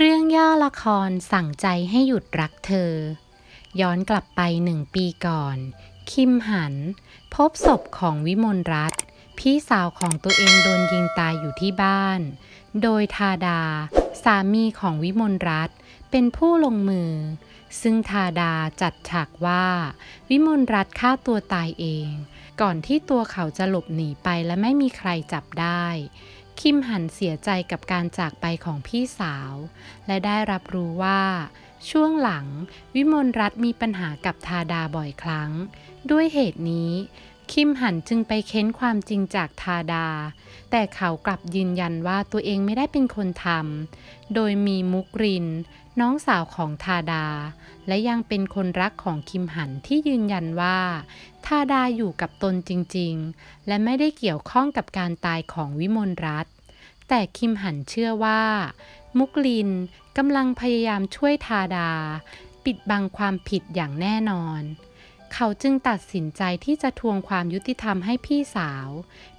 เรื่องย่อละครสั่งใจให้หยุดรักเธอ ย้อนกลับไปหนึ่งปีก่อน คิมหัน พบศพของวิมลรัตนพี่สาวของตัวเองโดนยิงตายอยู่ที่บ้าน โดยทาดา สามีของวิมลรัตนเป็นผู้ลงมือ ซึ่งทาดาจัดฉากว่า วิมลรัตนฆ่าตัวตายเอง ก่อนที่ตัวเขาจะหลบหนีไปและไม่มีใครจับได้ คิมหันเสียใจกับการจากไปของพี่สาว และได้รับรู้ว่า ช่วงหลังวิมลรัตน์มีปัญหากับทาดาบ่อยครั้ง ด้วยเหตุนี้ คิมหันจึงไปเค้นความจริงจากทาดา แต่เขากลับยืนยันว่าตัวเองไม่ได้เป็นคนทำ โดยมีมุกริน น้องสาวของทาดา และยังเป็นคนรักของคิมหันที่ยืนยันว่า ทาดาอยู่กับตนจริงๆ และไม่ได้เกี่ยวข้องกับการตายของวิมลรัตน์แต่คิมหันเชื่อว่า มุกลินกำลังพยายามช่วยทาดา ปิดบังความผิดอย่างแน่นอน เขาจึงตัดสินใจที่จะทวงความยุติธรรมให้พี่สาว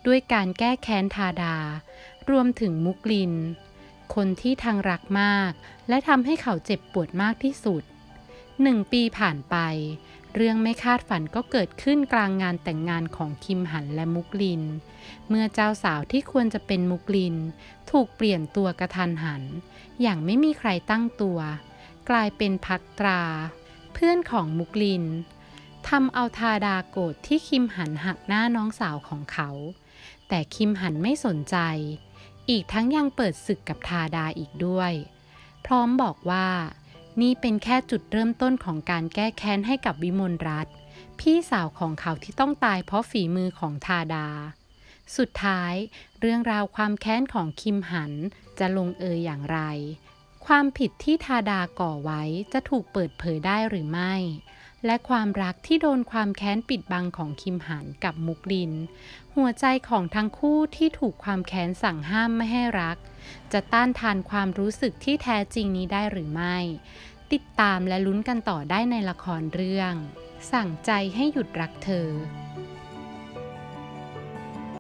ด้วยการแก้แค้นทาดา รวมถึงมุกลิน คนที่ทางรักมาก และทำให้เขาเจ็บปวดมากที่สุดหนึ่งปีผ่านไป เรื่องไม่คาดฝันก็เกิดขึ้นกลางงานแต่งงานของคิมหันและมุกลิน เมื่อเจ้าสาวที่ควรจะเป็นมุกลิน ถูกเปลี่ยนตัวกระทันหัน อย่างไม่มีใครตั้งตัว กลายเป็นพักตรา เพื่อนของมุกลิน ทำเอาทาดาโกรธที่คิมหันหักหน้าน้องสาวของเขา แต่คิมหันไม่สนใจ อีกทั้งยังเปิดศึกกับทาดาอีกด้วย พร้อมบอกว่า นี่เป็นแค่จุดเริ่มต้นของการแก้แค้นให้กับวิมลรัตน์พี่สาวของเขาที่ต้องตายเพราะฝีมือของทาดา สุดท้ายเรื่องราวความแค้นของคิมหันจะลงเอยอย่างไร ความผิดที่ทาดาก่อไว้จะถูกเปิดเผยได้หรือไม่ และความรักที่โดนความแค้นปิดบังของคิมหันกับมุกลิน หัวใจของทั้งคู่ที่ถูกความแค้นสั่งห้ามไม่ให้รัก จะต้านทานความรู้สึกที่แท้จริงนี้ได้หรือไม่ ติดตามและลุ้นกันต่อได้ในละครเรื่อง สั่งใจให้หยุดรักเธอ